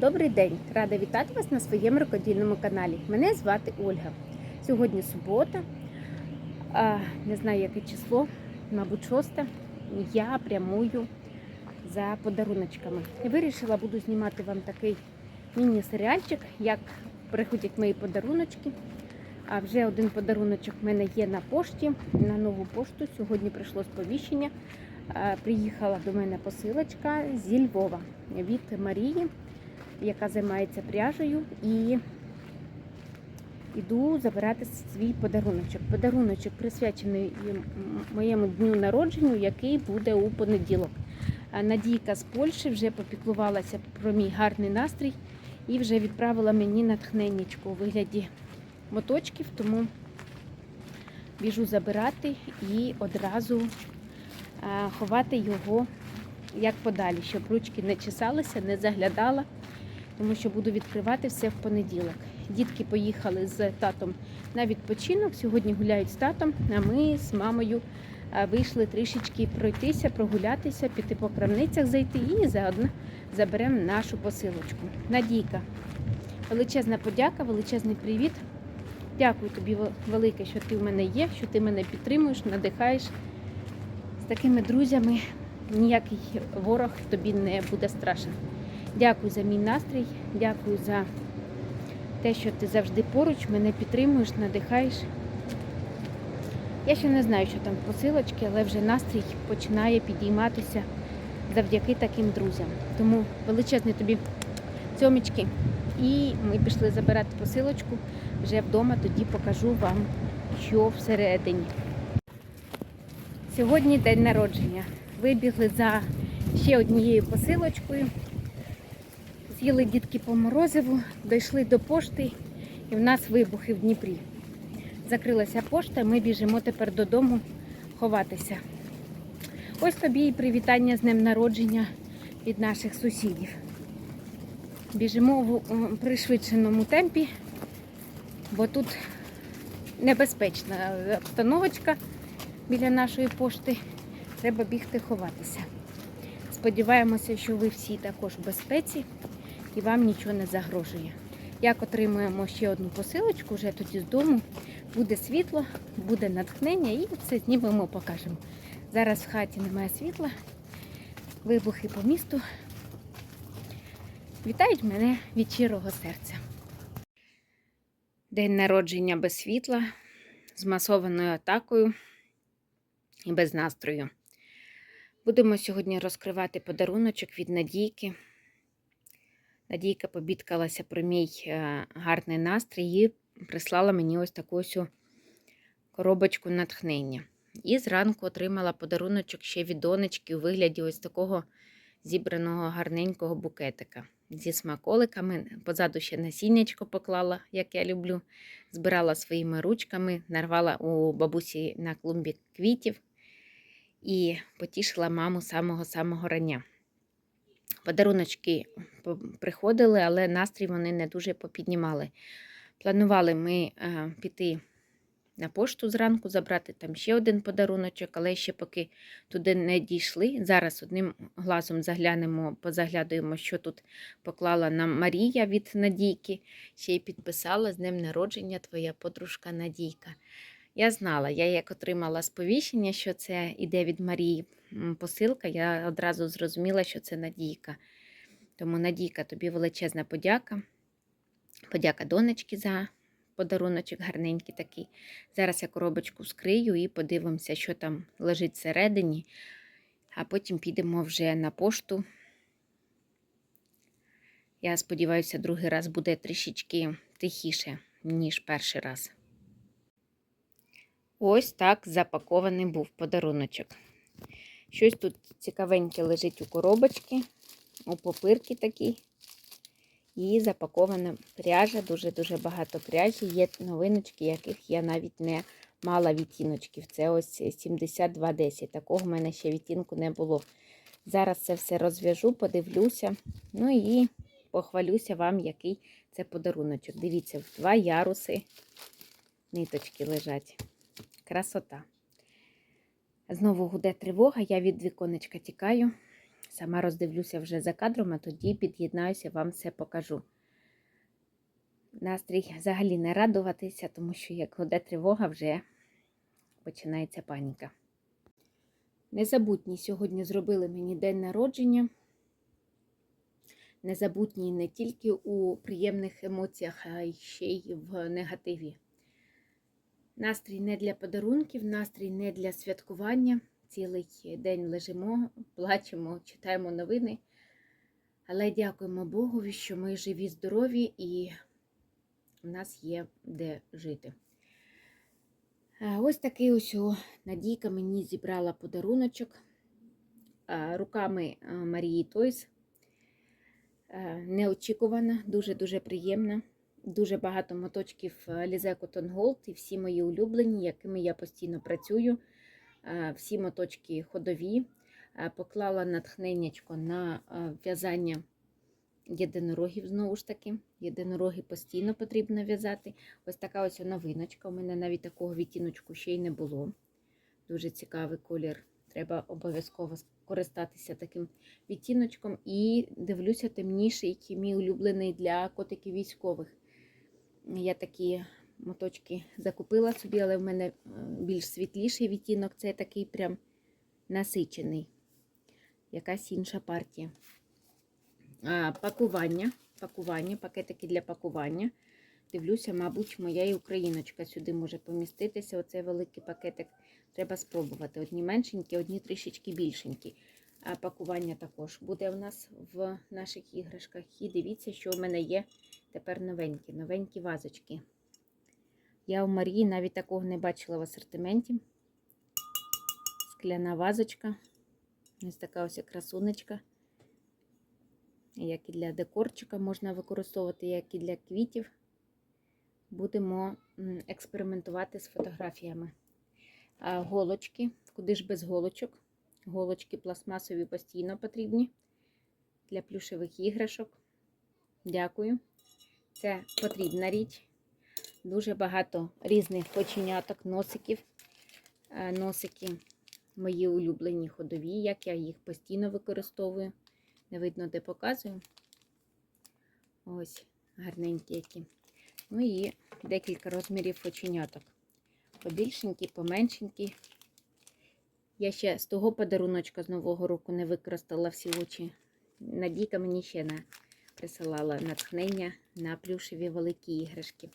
Добрий день! Рада вітати вас на своєму рукодільному каналі. Мене звати Ольга. Сьогодні субота, не знаю яке число, мабуть, шосте. Я прямую за подаруночками. І вирішила, буду знімати вам такий міні-серіальчик, як приходять мої подаруночки. А вже один подаруночок в мене є на пошті, на нову пошту. Сьогодні прийшло сповіщення. Приїхала до мене посилочка зі Львова від Марії яка займається пряжею, і йду забирати свій подаруночок. Подаруночок присвячений моєму дню народженню, який буде у понеділок. Надійка з Польщі вже попіклувалася про мій гарний настрій і вже відправила мені натхненнячку у вигляді моточків, тому біжу забирати і одразу ховати його як подалі, щоб ручки не чесалися, не заглядала тому що буду відкривати все в понеділок. Дітки поїхали з татом на відпочинок. Сьогодні гуляють з татом, а ми з мамою вийшли трішечки пройтися, прогулятися, піти по крамницях зайти і заодно заберемо нашу посилочку. Надійка, величезна подяка, величезний привіт. Дякую тобі велике, що ти в мене є, що ти мене підтримуєш, надихаєш. З такими друзями ніякий ворог тобі не буде страшен. Дякую за мій настрій, дякую за те, що ти завжди поруч, мене підтримуєш, надихаєш. Я ще не знаю, що там в посилочці, але вже настрій починає підійматися завдяки таким друзям. Тому величезний тобі цьомічки. І ми пішли забирати посилочку вже вдома, тоді покажу вам, що всередині. Сьогодні день народження. Вибігли за ще однією посилочкою. З'їли дітки по морозиву, дійшли до пошти і в нас вибухи в Дніпрі. Закрилася пошта, ми біжимо тепер додому ховатися. Ось тобі і привітання з днем народження від наших сусідів. Біжимо в пришвидшеному темпі, бо тут небезпечна обстановочка біля нашої пошти. Треба бігти ховатися. Сподіваємося, що ви всі також в безпеці і вам нічого не загрожує. Як отримуємо ще одну посилочку, вже тоді з дому буде світло, буде натхнення і все знімемо, покажемо. Зараз в хаті немає світла, вибухи по місту. Вітають мене від щирого серця. День народження без світла, з масованою атакою і без настрою. Будемо сьогодні розкривати подаруночок від Надійки. Надійка побідкалася про мій е, гарний настрій і прислала мені ось таку ось коробочку натхнення. І зранку отримала подаруночок ще від донечки у вигляді ось такого зібраного гарненького букетика. Зі смаколиками. Позаду ще насіннячко поклала, як я люблю. Збирала своїми ручками, нарвала у бабусі на клумбі квітів і потішила маму самого-самого рання. Подаруночки приходили, але настрій вони не дуже попіднімали. Планували ми е, піти на пошту зранку, забрати там ще один подаруночок, але ще поки туди не дійшли. Зараз одним глазом заглянемо, позаглядуємо, що тут поклала нам Марія від Надійки. Ще й підписала з днем народження твоя подружка Надійка. Я знала, я як отримала сповіщення, що це іде від Марії посилка, я одразу зрозуміла, що це Надійка. Тому, Надійка, тобі величезна подяка. Подяка донечки за подаруночок гарненький такий. Зараз я коробочку скрию і подивимося, що там лежить всередині, а потім підемо вже на пошту. Я сподіваюся, другий раз буде трішечки тихіше, ніж перший раз. Ось так запакований був подаруночок. Щось тут цікавеньке лежить у коробочці, у попирки такі. І запакована пряжа, дуже-дуже багато пряжі. Є новиночки, яких я навіть не мала відтіночків. Це ось 7210. Такого в мене ще відтінку не було. Зараз це все розв'яжу, подивлюся. Ну і похвалюся вам, який це подаруночок. Дивіться, в два яруси ниточки лежать. Красота. Знову гуде тривога, я від віконечка тікаю. Сама роздивлюся вже за кадром, а тоді під'єднаюся, вам все покажу. Настрій взагалі не радуватися, тому що як годе тривога, вже починається паніка. Незабутній сьогодні зробили мені день народження. Незабутній не тільки у приємних емоціях, а й ще й в негативі. Настрій не для подарунків, настрій не для святкування. Цілий день лежимо, плачемо, читаємо новини. Але дякуємо Богові, що ми живі, здорові і у нас є де жити. Е, Ось такий ось Надійка мені зібрала подаруночок е, руками е, Марії Тойс. Неочікувана, дуже-дуже приємна. Дуже багато моточків Лізе Cotton Gold і всі мої улюблені, якими я постійно працюю. Е, Всі моточки ходові. Е, Поклала натхненнячко на е, в'язання єдинорогів знову ж таки. Єдинороги постійно потрібно в'язати. Ось така ось новиночка. У мене навіть такого відтіночку ще й не було. Дуже цікавий колір. Треба обов'язково користатися таким відтіночком. І дивлюся, темніший, який мій улюблений для котиків військових. Я такі моточки закупила собі, але в мене е, більш світліший відтінок. Це такий прям насичений. Якась інша партія. А, пакування. Пакування, пакетики для пакування. Дивлюся, мабуть, моя і україночка сюди може поміститися. Оцей великий пакетик треба спробувати. Одні меншенькі, одні трішечки більшенькі. А пакування також буде у нас в наших іграшках. І дивіться, що в мене є тепер новенькі, новенькі вазочки. Я у Марії навіть такого не бачила в асортименті. Скляна вазочка. Ось така ось красунечка. Як і для декорчика можна використовувати, як і для квітів. Будемо експериментувати з фотографіями. А голочки, куди ж без голочок? Голочки пластмасові постійно потрібні для плюшевих іграшок. Дякую. Це потрібна річ. Дуже багато різних починяток, носиків. Е, Носики мої улюблені ходові, як я їх постійно використовую. Не видно, де показую. Ось, гарненькі які. Ну і декілька розмірів оченяток. Побільшенькі, поменшенькі. Я ще з того подаруночка з Нового року не використала всі очі. Надійка мені ще не присилала натхнення на плюшеві великі іграшки.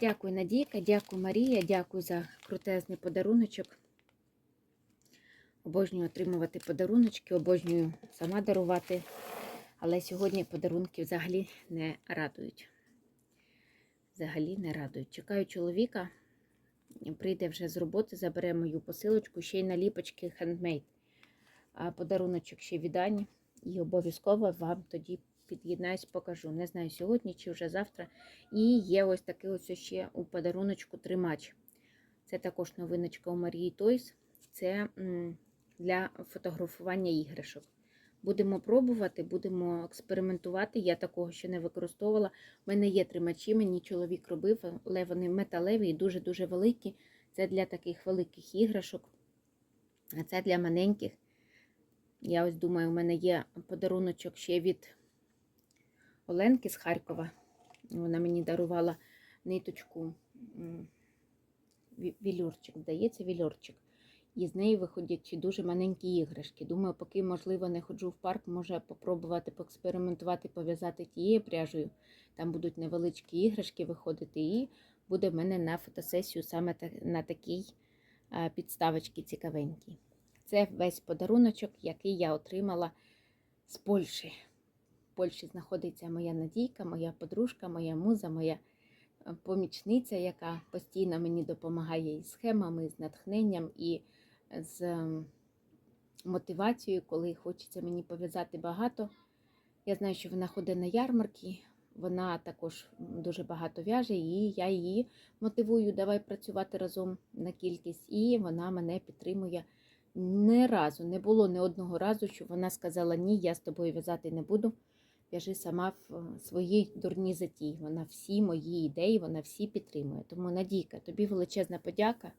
Дякую, Надійка, дякую, Марія, дякую за крутезний подаруночок. Обожнюю отримувати подаруночки, обожнюю сама дарувати. Але сьогодні подарунки взагалі не радують. Взагалі не радують. Чекаю чоловіка, прийде вже з роботи, забере мою посилочку, ще й наліпочки хендмейд. А подаруночок ще віддані. І обов'язково вам тоді під'єднаюсь, покажу. Не знаю, сьогодні чи вже завтра. І є ось такий ось ще у подаруночку тримач. Це також новиночка у Марії Тойс. Це для фотографування іграшок. Будемо пробувати, будемо експериментувати. Я такого ще не використовувала. У мене є тримачі, мені чоловік робив, але вони металеві і дуже-дуже великі. Це для таких великих іграшок, а це для маленьких. Я ось думаю, у мене є подаруночок ще від Оленки з Харкова. Вона мені дарувала ниточку м, ві- вільорчик, здається, вільорчик. І з неї виходять дуже маленькі іграшки. Думаю, поки, можливо, не ходжу в парк, може попробувати поекспериментувати, пов'язати тією пряжею. Там будуть невеличкі іграшки виходити, і буде в мене на фотосесію саме на такій підставочці цікавенькій. Це весь подаруночок, який я отримала з Польщі. Польщі знаходиться моя Надійка, моя подружка, моя муза, моя е, помічниця, яка постійно мені допомагає із схемами, з натхненням і з ем, мотивацією, коли хочеться мені пов'язати багато. Я знаю, що вона ходить на ярмарки, вона також дуже багато в'яже, і я її мотивую, давай працювати разом на кількість, і вона мене підтримує. Ні разу не було ні одного разу, що вона сказала ні, я з тобою в'язати не буду. В'яжи сама в е, своїй дурній затії. Вона всі мої ідеї, вона всі підтримує. Тому Надійка, тобі величезна подяка.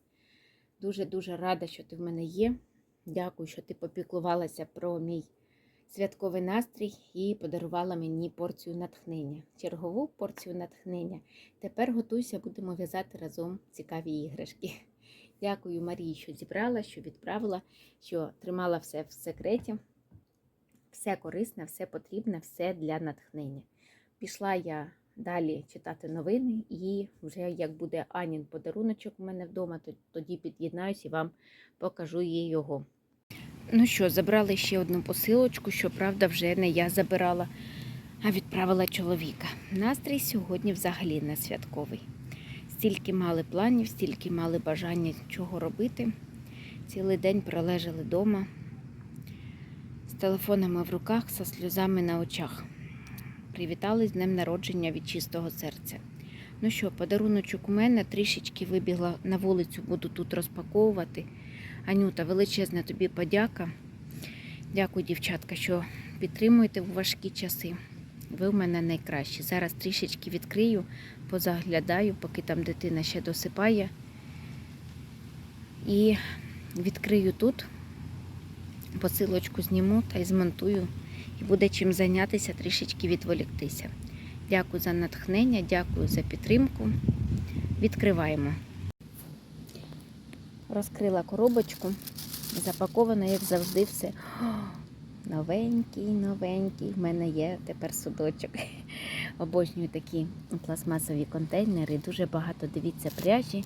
Дуже-дуже рада, що ти в мене є. Дякую, що ти попіклувалася про мій святковий настрій і подарувала мені порцію натхнення, чергову порцію натхнення. Тепер готуйся, будемо в'язати разом цікаві іграшки. Дякую Марії, що зібрала, що відправила, що тримала все в секреті. Все корисне, все потрібне, все для натхнення. Пішла я далі читати новини, і вже як буде Анін подаруночок у мене вдома, то тоді під'єднаюсь і вам покажу їй його. Ну що, забрали ще одну посилочку, що правда вже не я забирала, а відправила чоловіка. Настрій сьогодні взагалі не святковий. Стільки мали планів, стільки мали бажання чого робити. Цілий день пролежали вдома телефонами в руках, со сльозами на очах. Привітали з днем народження від чистого серця. Ну що, подаруночок у мене трішечки вибігла на вулицю, буду тут розпаковувати. Анюта, величезна тобі подяка. Дякую, дівчатка, що підтримуєте у важкі часи. Ви в мене найкращі. Зараз трішечки відкрию, позаглядаю, поки там дитина ще досипає. І відкрию тут, посилочку зніму та й змонтую. І буде чим зайнятися, трішечки відволіктися. Дякую за натхнення, дякую за підтримку. Відкриваємо. Розкрила коробочку. Запаковано, як завжди, все. О, новенький, новенький. В мене є тепер судочок. Обожнюю такі пластмасові контейнери. Дуже багато дивіться пряжі.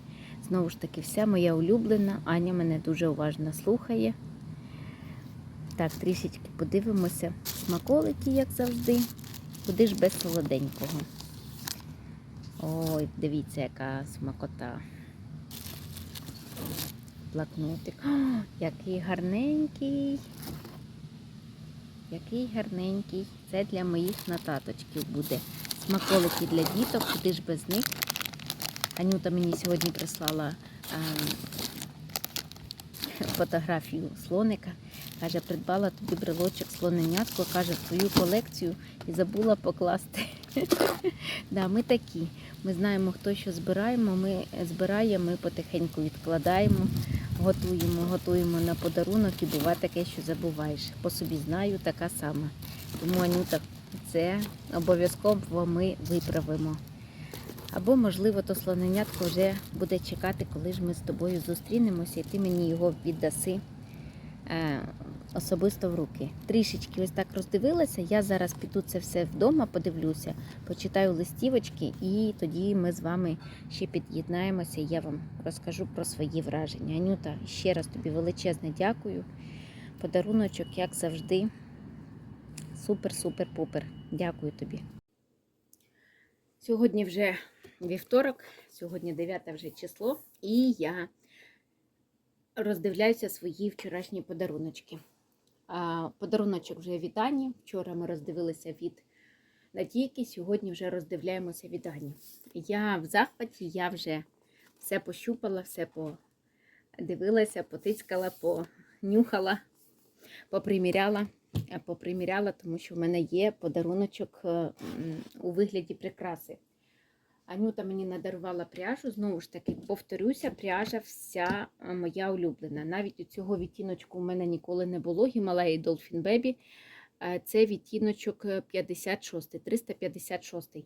Знову ж таки, вся моя улюблена. Аня мене дуже уважно слухає. Так, трішечки подивимося. Смаколики, як завжди. Куди ж без солоденького. Ой, дивіться, яка смакота. Блокнотик. О, який гарненький. Який гарненький. Це для моїх нотаточків буде. Смаколики для діток, куди ж без них. Анюта мені сьогодні прислала ем, фотографію слоника. Каже, придбала тобі брелочок слоненятко, каже, твою колекцію і забула покласти. да, Ми такі. Ми знаємо, хто що збираємо. Ми збираємо, ми потихеньку відкладаємо, готуємо, готуємо на подарунок і буває таке, що забуваєш. По собі знаю, така сама. Тому, Анюта, це обов'язково ми виправимо. Або, можливо, то слоненятко вже буде чекати, коли ж ми з тобою зустрінемося, і ти мені його віддаси е, особисто в руки. Трішечки ось так роздивилася. Я зараз піду це все вдома, подивлюся, почитаю листівочки, і тоді ми з вами ще під'єднаємося. Я вам розкажу про свої враження. Анюта, ще раз тобі величезне дякую. Подаруночок, як завжди. Супер-супер-пупер. Дякую тобі. Сьогодні вже вівторок, сьогодні 9 вже число, і я роздивляюся свої вчорашні подаруночки. Подаруночок вже від Ані. Вчора ми роздивилися від Надійки, сьогодні вже роздивляємося від Ані. Я в захваті, я вже все пощупала, все подивилася, потицькала, понюхала, поприміряла. Поприміряла, тому що в мене є подаруночок у вигляді прикраси. Анюта мені надарувала пряжу. Знову ж таки, повторюся, пряжа вся моя улюблена. Навіть у цього відтіночку у мене ніколи не було. Himalaya Dolphin Baby. Це відтіночок 56, 356.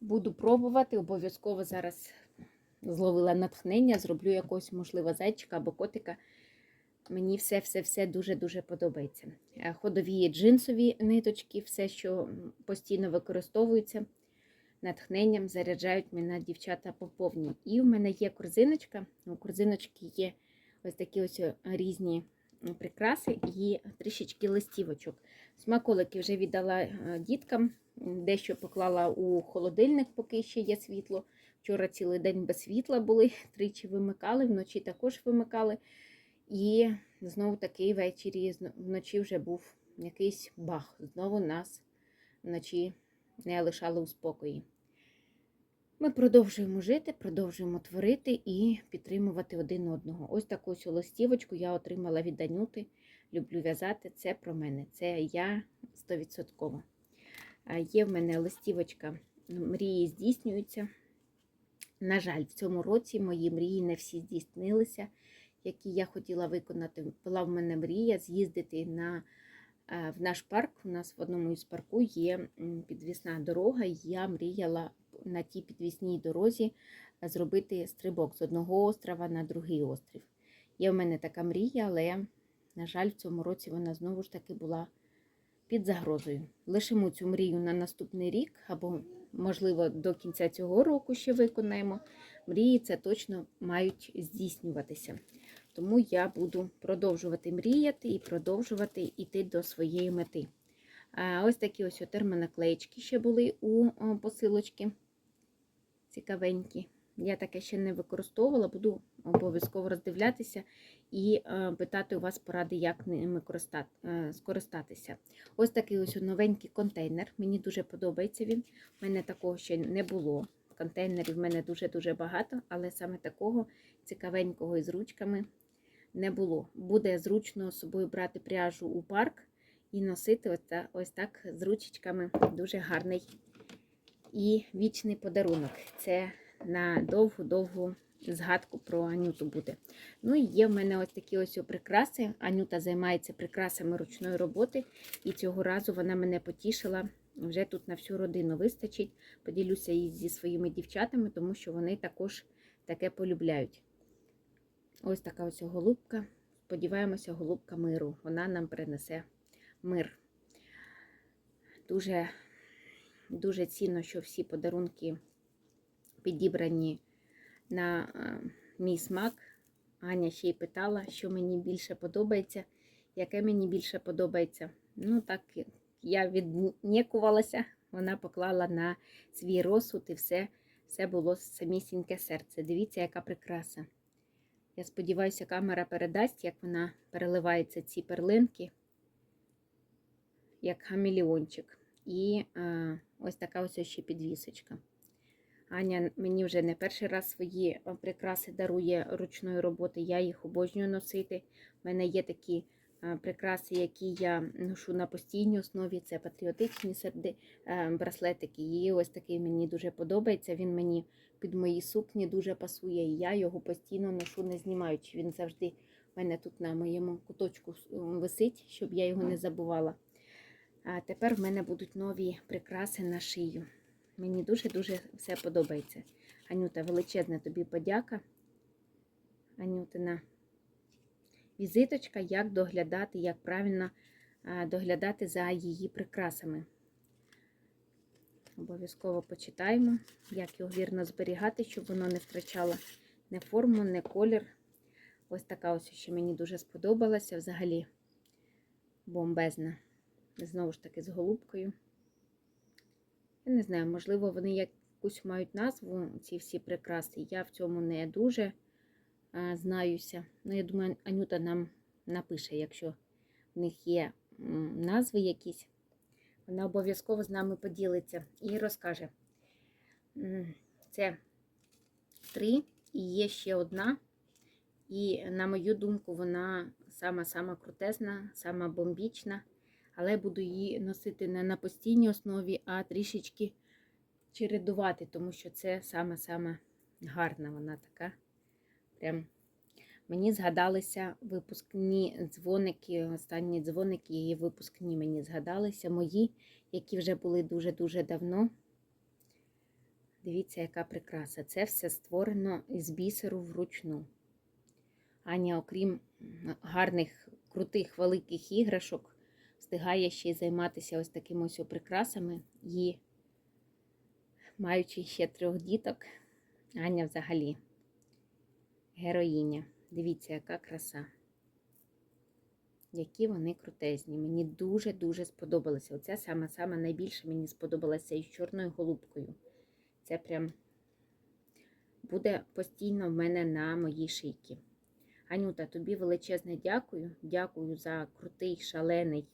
Буду пробувати, обов'язково зараз зловила натхнення, зроблю якогось, можливо, зайчика або котика. Мені все-все-все дуже-дуже подобається. Ходові джинсові ниточки, все, що постійно використовується натхненням заряджають мене дівчата по повній. І в мене є корзиночка. У корзиночки є ось такі ось різні прикраси і трішечки листівочок. Смаколики вже віддала діткам, дещо поклала у холодильник, поки ще є світло. Вчора цілий день без світла були, тричі вимикали, вночі також вимикали. І знову таки ввечері, вночі вже був якийсь бах. Знову нас вночі не лишали у спокої. Ми продовжуємо жити, продовжуємо творити і підтримувати один одного. Ось таку ось листівочку я отримала від Данюти. Люблю в'язати. Це про мене. Це я 100%. Є в мене листівочка, мрії здійснюються. На жаль, в цьому році мої мрії не всі здійснилися, які я хотіла виконати. Була в мене мрія з'їздити на в наш парк. У нас в одному із парку є підвісна дорога. і Я мріяла на тій підвісній дорозі е, зробити стрибок з одного острова на другий острів. Є в мене така мрія, але, на жаль, в цьому році вона знову ж таки була під загрозою. Лишимо цю мрію на наступний рік, або, можливо, до кінця цього року ще виконаємо. Мрії це точно мають здійснюватися. Тому я буду продовжувати мріяти і продовжувати йти до своєї мети. А ось такі ось термонаклеїчки ще були у посилочки. Цікавенькі. Я таке ще не використовувала, буду обов'язково роздивлятися і е, питати у вас поради, як ними е, скористатися. Ось такий ось новенький контейнер. Мені дуже подобається він. У мене такого ще не було. Контейнерів в мене дуже-дуже багато, але саме такого цікавенького із ручками не було. Буде зручно з собою брати пряжу у парк і носити ось, та- ось так з ручечками. Дуже гарний і вічний подарунок. Це на довгу-довгу згадку про Анюту буде. Ну і є в мене ось такі ось прикраси. Анюта займається прикрасами ручної роботи, і цього разу вона мене потішила. Вже тут на всю родину вистачить. Поділюся і зі своїми дівчатами, тому що вони також таке полюбляють. Ось така ось голубка. Сподіваємося, голубка миру. Вона нам принесе мир. Дуже, дуже цінно, що всі подарунки підібрані на е, мій смак. Аня ще й питала, що мені більше подобається, яке мені більше подобається. Ну, так я віднікувалася, вона поклала на свій розсуд і все, все було самісіньке серце. Дивіться, яка прикраса. Я сподіваюся, камера передасть, як вона переливається ці перлинки, як хамелеончик. І е, ось така ось ще підвісочка. Аня мені вже не перший раз свої е, прикраси дарує ручної роботи. Я їх обожнюю носити. У мене є такі е, прикраси, які я ношу на постійній основі. Це патріотичні серди, е, браслетики. І ось такий мені дуже подобається. Він мені під мої сукні дуже пасує. І я його постійно ношу, не знімаючи. Він завжди в мене тут на моєму куточку висить, щоб я його не забувала. А тепер в мене будуть нові прикраси на шию. Мені дуже-дуже все подобається. Анюта, величезна тобі подяка. Анютина візиточка, як доглядати, як правильно доглядати за її прикрасами. Обов'язково почитаємо, як його вірно зберігати, щоб воно не втрачало не форму, не колір. Ось така ось ще мені дуже сподобалася взагалі бомбезна. Знову ж таки, з голубкою. Я не знаю, можливо, вони якусь мають назву, ці всі прикраси. Я в цьому не дуже а, знаюся. Ну, я думаю, Анюта нам напише, якщо в них є назви якісь. Вона обов'язково з нами поділиться і розкаже. Це три, і є ще одна. І, на мою думку, вона сама-сама крутезна, сама бомбічна але буду її носити не на постійній основі, а трішечки чередувати, тому що це саме-саме гарна вона така. Прям мені згадалися випускні дзвоники, останні дзвоники її випускні мені згадалися мої, які вже були дуже-дуже давно. Дивіться, яка прикраса. Це все створено із бісеру вручну. Аня, окрім гарних, крутих, великих іграшок, встигає ще й займатися ось такими ось прикрасами і маючи ще трьох діток, Аня взагалі героїня. Дивіться, яка краса. Які вони крутезні. Мені дуже-дуже сподобалося. Оце саме-саме найбільше мені сподобалося із чорною голубкою. Це прям буде постійно в мене на моїй шийці. Анюта, тобі величезне дякую. Дякую за крутий, шалений,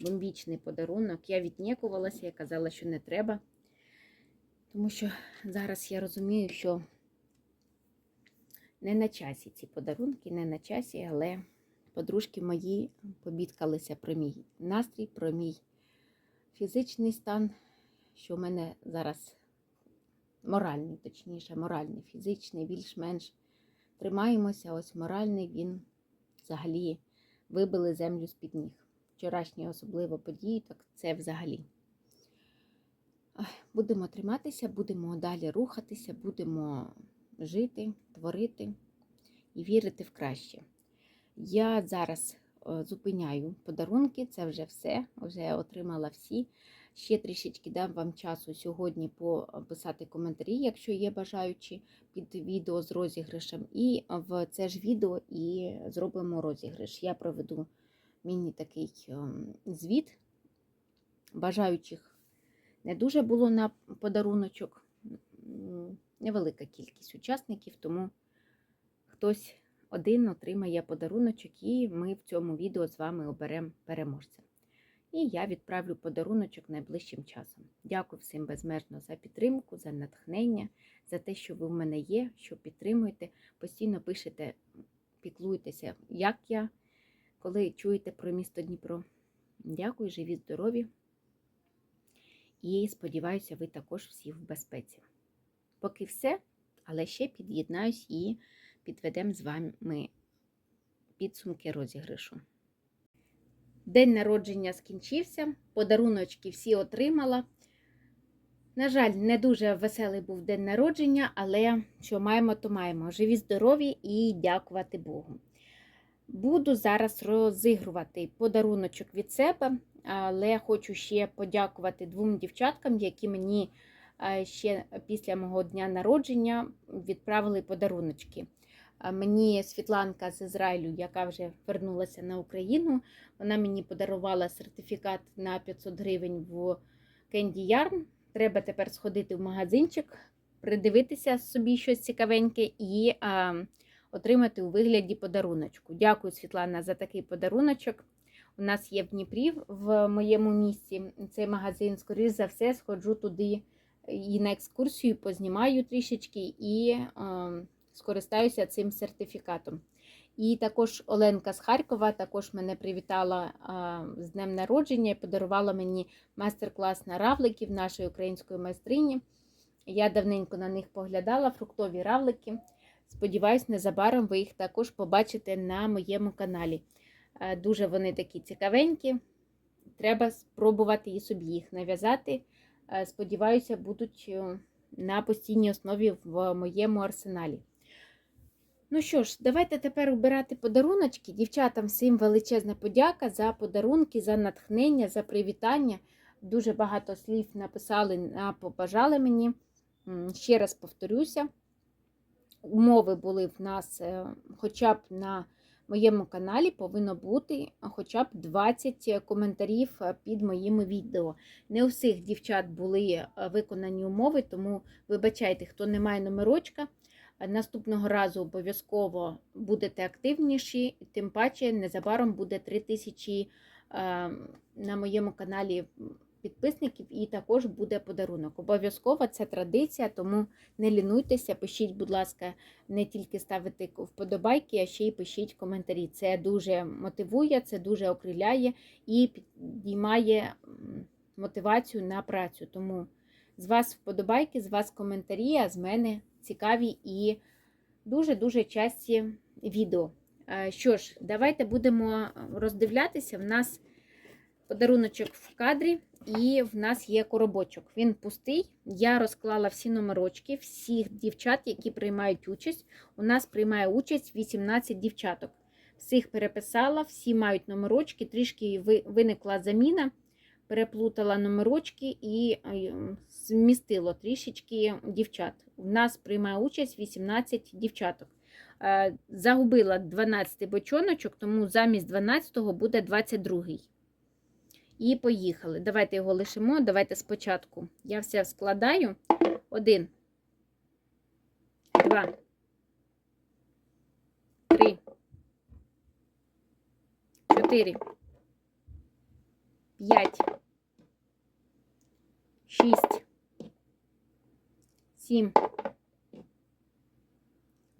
бомбічний подарунок. Я віднікувалася, я казала, що не треба. Тому що зараз я розумію, що не на часі ці подарунки, не на часі, але подружки мої побідкалися про мій настрій, про мій фізичний стан, що в мене зараз моральний, точніше, моральний, фізичний, більш-менш тримаємося, ось моральний він взагалі вибили землю з-під ніг. вчорашні особливо події, так це взагалі. Будемо триматися, будемо далі рухатися, будемо жити, творити і вірити в краще. Я зараз е, зупиняю подарунки, це вже все, вже отримала всі. Ще трішечки дам вам часу сьогодні пописати коментарі, якщо є бажаючі під відео з розіграшем. І в це ж відео і зробимо розіграш. Я проведу міні такий ем, звіт. Бажаючих не дуже було на подаруночок. Невелика кількість учасників, тому хтось один отримає подаруночок, і ми в цьому відео з вами оберемо переможця. І я відправлю подаруночок найближчим часом. Дякую всім безмежно за підтримку, за натхнення, за те, що ви в мене є, що підтримуєте. Постійно пишете, піклуєтеся, як я, коли чуєте про місто Дніпро. Дякую, живі, здорові. І сподіваюся, ви також всі в безпеці. Поки все, але ще під'єднаюсь і підведемо з вами підсумки розіграшу. День народження скінчився, подаруночки всі отримала. На жаль, не дуже веселий був день народження, але що маємо, то маємо. Живі, здорові і дякувати Богу. Буду зараз розігрувати подаруночок від себе, але хочу ще подякувати двом дівчаткам, які мені е, ще після мого дня народження відправили подаруночки. Мені Світланка з Ізраїлю, яка вже вернулася на Україну, вона мені подарувала сертифікат на 500 гривень в Candy Yarn. Треба тепер сходити в магазинчик, придивитися собі щось цікавеньке і а, отримати у вигляді подаруночку. Дякую, Світлана, за такий подаруночок. У нас є в Дніпрі в моєму місті цей магазин. Скоріше за все, сходжу туди і на екскурсію, познімаю трішечки і а, скористаюся цим сертифікатом. І також Оленка з Харкова також мене привітала з днем народження і подарувала мені майстер-клас на равликів нашої української майстрині. Я давненько на них поглядала, фруктові равлики. Сподіваюсь, незабаром ви їх також побачите на моєму каналі. Е, Дуже вони такі цікавенькі. Треба спробувати і собі їх нав'язати. Е, Сподіваюся, будуть е, на постійній основі в моєму арсеналі. Ну що ж, давайте тепер обирати подаруночки. Дівчатам всім величезна подяка за подарунки, за натхнення, за привітання. Дуже багато слів написали, на- побажали мені. Ще раз повторюся, умови були в нас е, хоча б на моєму каналі повинно бути хоча б 20 коментарів е, під моїми відео. Не у всіх дівчат були е, виконані умови, тому вибачайте, хто не має номерочка. Наступного разу обов'язково будете активніші, тим паче незабаром буде 3000 е, на моєму каналі підписників і також буде подарунок. Обов'язково це традиція, тому не лінуйтеся, пишіть, будь ласка, не тільки ставити вподобайки, а ще й пишіть коментарі. Це дуже мотивує, це дуже окриляє і підіймає мотивацію на працю. Тому з вас вподобайки, з вас коментарі, а з мене цікаві і дуже-дуже часті відео. Що ж, давайте будемо роздивлятися. В нас подаруночок в кадрі, і в нас є коробочок. Він пустий. Я розклала всі номерочки, всіх дівчат, які приймають участь. У нас приймає участь 18 дівчаток. Всіх переписала, всі мають номерочки, трішки виникла заміна переплутала номерочки і е, змістило трішечки дівчат. У нас приймає участь 18 дівчаток. Е, Загубила 12 бочоночок, тому замість 12-го буде 22-й. І поїхали. Давайте його лишимо. Давайте спочатку. Я все складаю. Один, два, три, чотири. П'ять, сім,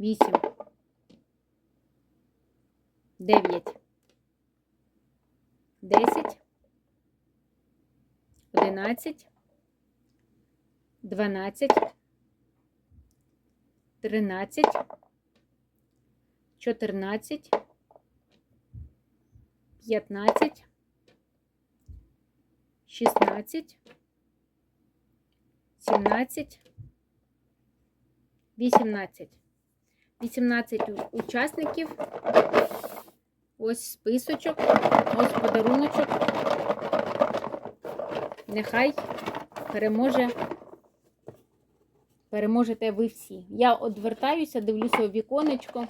вісім, дев'ять, десять, одинадцять, дванадцять, тринадцять, чотирнадцять, п'ятнадцять. 16, 17, 18. 18 учасників. Ось списочок, ось подаруночок. Нехай переможе. Переможете ви всі. Я одвертаюся, дивлюся у віконечко,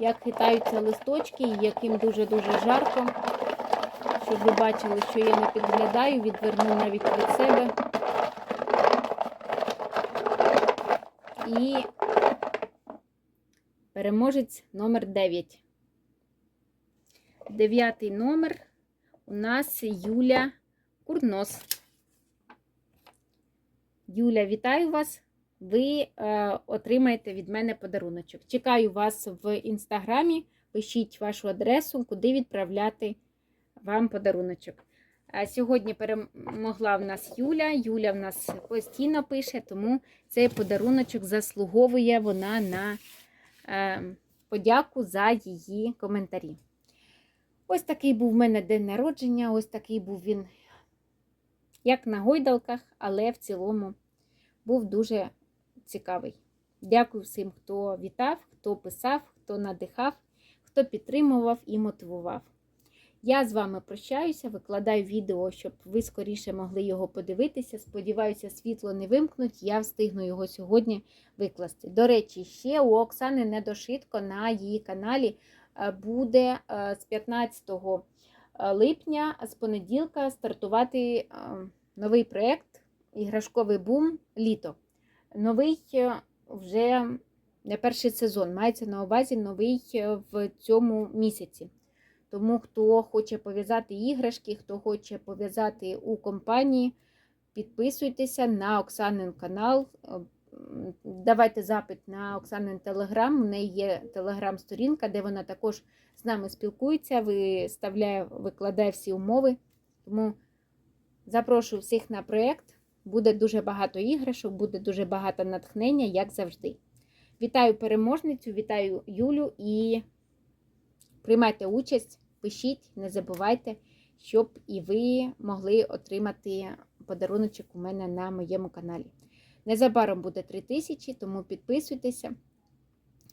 як хитаються листочки, яким дуже-дуже жарко. Щоб ви бачили, що я не підглядаю, відверну навіть від себе. І переможець номер 9. Дев'ятий номер у нас Юля Курнос. Юля, вітаю вас! Ви е, отримаєте від мене подаруночок. Чекаю вас в інстаграмі. Пишіть вашу адресу, куди відправляти вам подаруночок. А сьогодні перемогла в нас Юля. Юля в нас постійно пише, тому цей подаруночок заслуговує вона на е, подяку за її коментарі. Ось такий був в мене день народження, ось такий був він, як на гойдалках, але в цілому був дуже цікавий. Дякую всім, хто вітав, хто писав, хто надихав, хто підтримував і мотивував. Я з вами прощаюся, викладаю відео, щоб ви скоріше могли його подивитися. Сподіваюся, світло не вимкнуть, я встигну його сьогодні викласти. До речі, ще у Оксани Недошитко на її каналі е, буде е, з 15 липня, з понеділка, стартувати е, новий проєкт Іграшковий бум літо. Новий е, вже не перший сезон, мається на увазі новий е, в цьому місяці. Тому, хто хоче пов'язати іграшки, хто хоче пов'язати у компанії, підписуйтеся на Оксанин канал. Е, Давайте запит на Оксанин Телеграм. У неї є телеграм-сторінка, де вона також з нами спілкується, виставляє, викладає всі умови. Тому запрошую всіх на проєкт. Буде дуже багато іграшок, буде дуже багато натхнення, як завжди. Вітаю переможницю, вітаю Юлю і приймайте участь, пишіть, не забувайте, щоб і ви могли отримати подаруночок у мене на моєму каналі. Незабаром буде 3000, тому підписуйтеся,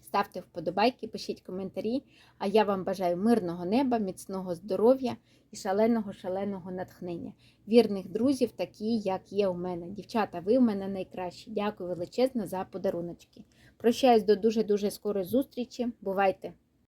ставте вподобайки, пишіть коментарі. А я вам бажаю мирного неба, міцного здоров'я і шаленого-шаленого натхнення. Вірних друзів, такі, як є у мене. Дівчата, ви у мене найкращі. Дякую величезно за подаруночки. Прощаюсь до дуже-дуже скорої зустрічі. Бувайте!